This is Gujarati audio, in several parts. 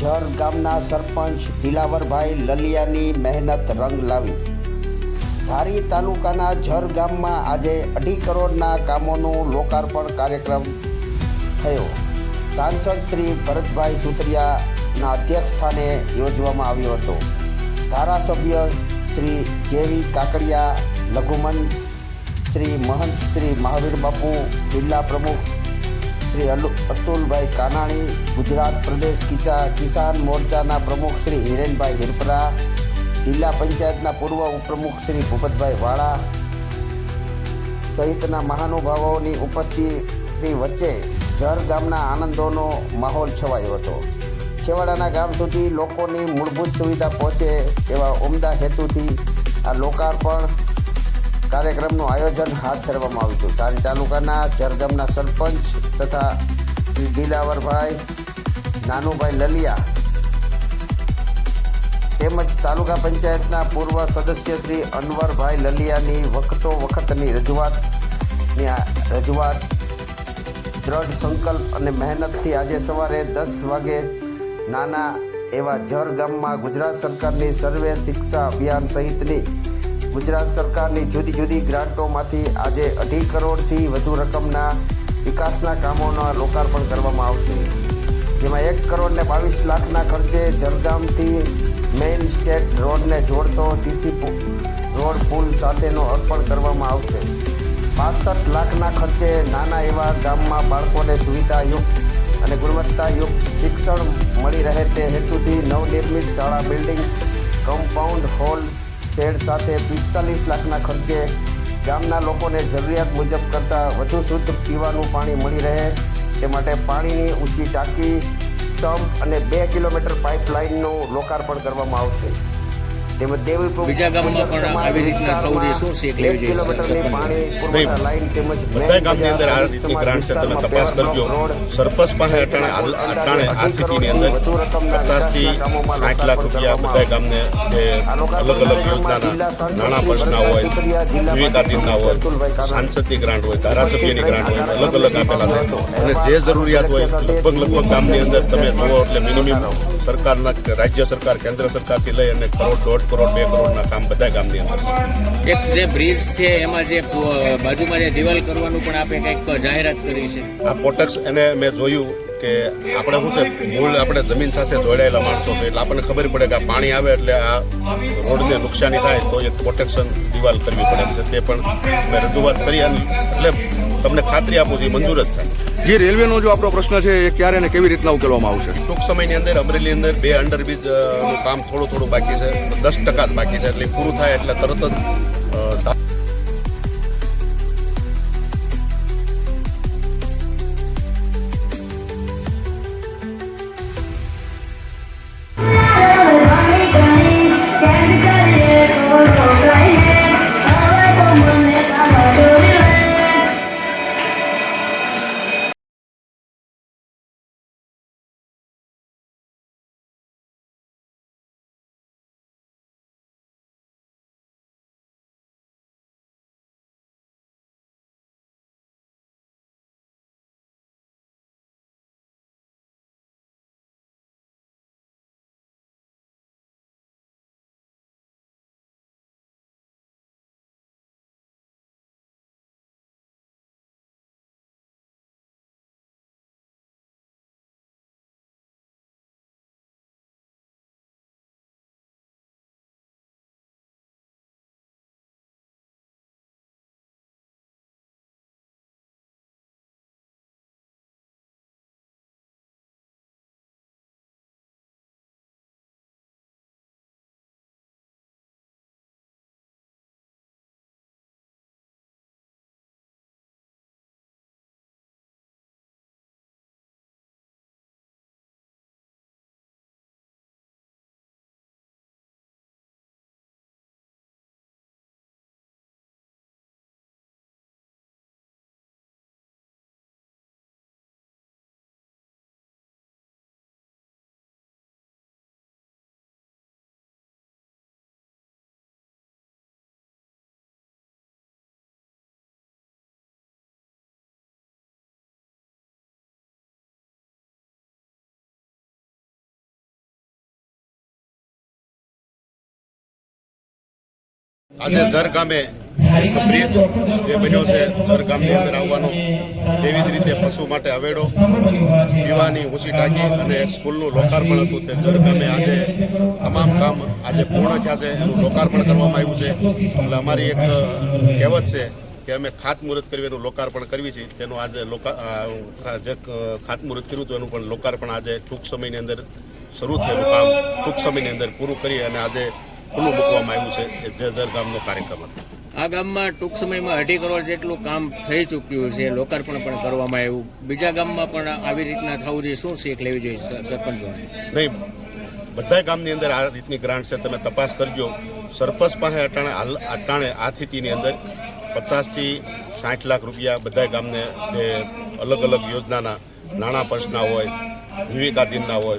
જર ગામના સરપંચ દિલાવરભાઈ લલિયાની મહેનત રંગ લાવી. ધારી તાલુકાના જર ગામમાં આજે અઢી કરોડના કામોનું લોકાર્પણ કાર્યક્રમ થયો. સાંસદ શ્રી ભરતભાઈ સુતરિયાના અધ્યક્ષ સ્થાને યોજવામાં આવ્યો હતો. ધારાસભ્ય શ્રી જેવી કાકડિયા લઘુમન શ્રી મહંત શ્રી મહાવીર બાપુ જિલ્લા પ્રમુખ શ્રી અતુલભાઈ કાનાણી, ગુજરાત પ્રદેશ કિસાન મોરચાના પ્રમુખ શ્રી હિરેનભાઈ હિરપરા, જિલ્લા પંચાયતના પૂર્વ ઉપપ્રમુખ શ્રી ભૂપતભાઈ વાળા સહિતના મહાનુભાવોની ઉપસ્થિતિ વચ્ચે જર ગામના આનંદોનો માહોલ છવાયો હતો. છેવાડાના ગામ સુધી લોકોની મૂળભૂત સુવિધા પહોંચે એવા ઉમદા હેતુથી આ લોકાર્પણ કાર્યક્રમનું આયોજન હાથ ધરવામાં આવ્યું હતું. ધારી તાલુકાના જરગામના સરપંચ તથા શ્રી દિલાવરભાઈ, નાનુભાઈ લલિયા તેમજ તાલુકા પંચાયતના પૂર્વ સદસ્ય શ્રી અનવરભાઈ લલિયાની વખતો વખતની રજૂઆતની રજૂઆત દ્રઢ સંકલ્પ અને મહેનતથી આજે સવારે દસ વાગે નાના એવા જર ગામમાં ગુજરાત સરકારની સર્વે શિક્ષા અભિયાન સહિતની ગુજરાત સરકારની જુદી જુદી ગ્રાન્ટોમાંથી આજે અઢી કરોડથી વધુ રકમના વિકાસના કામોના લોકાર્પણ કરવામાં આવશે. જેમાં એક કરોડ ને બાવીસ લાખના ખર્ચે જરગામથી મેઇન સ્ટેટ રોડને જોડતો સીસી રોડ પુલ સાથેનો અર્પણ કરવામાં આવશે. પાસઠ લાખના ખર્ચે નાના એવા ગામમાં બાળકોને સુવિધાયુક્ત અને ગુણવત્તાયુક્ત શિક્ષણ મળી રહે તે હેતુથી નવનિર્મિત શાળા, બિલ્ડિંગ, કમ્પાઉન્ડ હોલ શેડ સાથે પિસ્તાલીસ લાખના ખર્ચે ગામના લોકોને જરૂરિયાત મુજબ કરતાં વધુ શુદ્ધ પીવાનું પાણી મળી રહે. તે માટે પાણીની ઊંચી ટાંકી સંપ અને બે કિલોમીટર પાઇપલાઇનનું લોકાર્પણ કરવામાં આવશે. તેમજ દેવીપુર બીજા ગામમાં પણ આવી રીતના સૌ રિસોર્સ એક લેવી જોઈએ પાણી પુરવઠા લાઇન તેમજ બધા ગામની અંદર આ રીતની ગ્રાન્ટ છે તમે તપાસ કરજો. સરપંચ પાસે અટાણે અટાણે આ સ્થિતિની અંદર પચાસથી સાઠ લાખ રૂપિયા બધા ગામને જે અલગ અલગ યોજનાના નાણાં પર્સના હોય વિવેકાધીનના હોય સાંસદની ગ્રાન્ટ હોય ધારાસભ્યની ગ્રાન્ટ હોય અલગ અલગ આપેલા છે. અને જે જરૂરિયાત હોય લગભગ લગભગ ગામની અંદર તમે જુઓ એટલે મિનિમમ સરકારના રાજ્ય સરકાર કેન્દ્ર સરકારથી લઈ અને કરોડ દોઢ કરોડ બે કરોડના કામ બધા ગામની અંદર છે. એક જે બ્રિજ છે એમાં જે બાજુમાં જે દિવાલ કરવાનું પણ આપે કંઈક જાહેરાત કરી છે. આ પોટેક્સ એને મેં જોયું કે આપણે શું છે મૂળ આપણે જમીન સાથે જોડાયેલા માણસો છે એટલે આપણને ખબર પડે કે આ પાણી આવે એટલે આ રોડને નુકસાની થાય તો એક પ્રોટેક્શન દિવાલ કરવી પડે છે. તે પણ મેં રજૂઆત કરી અને એટલે તમને ખાતરી આપું છું મંજૂર જ થાય. જે રેલવેનો જો આપણો પ્રશ્ન છે એ ક્યારે અને કેવી રીતના ઉકેલવામાં આવશે? ટૂંક સમયની અંદર અમરેલી અંદર બે અંડરબ્રિજ અ, નું કામ થોડું થોડું બાકી છે દસ ટકા બાકી છે એટલે પૂરું થાય એટલે તરત જ આજે દર ગામે બ્રિજ જે બન્યો છે દર ગામની અંદર આવવાનો, તેવી જ રીતે પશુ માટે અવેડો પીવાની ઊંચી ટાંકી અને સ્કૂલનું લોકાર્પણ હતું. તે દર ગામે આજે તમામ કામ આજે પૂર્ણ થયા છે, એનું લોકાર્પણ કરવામાં આવ્યું છે. એટલે અમારી એક કહેવત છે કે અમે ખાતમુહૂર્ત કરવી એનું લોકાર્પણ કરવી છે. તેનું આજે જે ખાતમુહૂર્ત કર્યું હતું, એનું પણ લોકાર્પણ આજે ટૂંક સમયની અંદર શરૂ થયેલું કામ ટૂંક સમયની અંદર પૂરું કરી અને આજે ખુલ્લું મૂકવામાં આવ્યું છે. એ જે દર ગામનો કાર્યક્રમ હતો. આ ગામમાં ટૂંક સમયમાં અઢી કરોડ જેટલું કામ થઈ ચૂક્યું છે. લોકાર્પણ પણ કરવામાં આવ્યું. બીજા ગામમાં પણ આવી રીતના થવું જોઈએ. શું શીખ લેવી જોઈએ સર- સરપંચોને? નહીં બધા ગામની અંદર આ રીતની ગ્રાન્ટ છે. તમે તપાસ કરજો. સરપંચ પાસે અટાણે હાલ અટાણે આ સ્થિતિની અંદર પચાસથી સાઠ લાખ રૂપિયા બધા ગામને જે અલગ અલગ યોજનાના નાણાં પંચના હોય વિવેકાધીનના હોય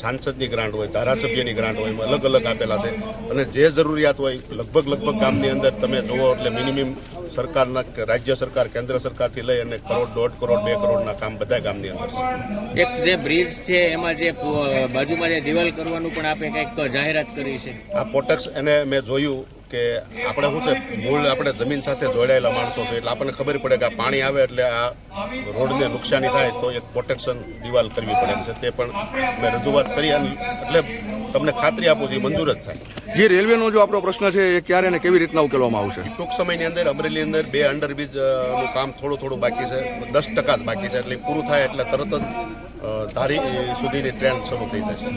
સાંસદની ગ્રાન્ટ હોય ધારાસભ્યની ગ્રાન્ટ હોય એમાં અલગ અલગ આપેલા છે. અને જે જરૂરિયાત હોય લગભગ લગભગ ગામની અંદર તમે જુઓ એટલે મિનિમમ સરકારના રાજ્ય સરકાર કેન્દ્ર સરકારથી લઈ અને કરોડ દોઢ કરોડ બે કરોડના કામ બધા ગામની અંદર છે. એક જે બ્રિજ છે એમાં જે બાજુમાં જે દિવાલ કરવાનું પણ આપે કંઈક જાહેરાત કરી છે. આ પોટેક્સ એને મેં જોયું કે આપણે શું છે મૂળ આપણે જમીન સાથે જોડાયેલા માણસો છે એટલે આપણને ખબર પડે કે આ પાણી આવે એટલે આ રોડને નુકસાની થાય તો એક પ્રોટેક્શન દિવાલ કરવી પડે એમ છે. તે પણ મેં રજૂઆત કરી અને એટલે તમને ખાતરી આપું છું એ મંજૂર જ થાય. જે રેલવેનો જો આપણો પ્રશ્ન છે એ ક્યારે અને કેવી રીતના ઉકેલવામાં આવશે? ટૂંક સમયની અંદર અમરેલી અંદર બે અંડરબ્રિજનું કામ થોડું થોડું બાકી છે દસ ટકા જ બાકી છે એટલે પૂરું થાય એટલે તરત જ ધારી સુધીની ટ્રેન શરૂ થઈ જશે.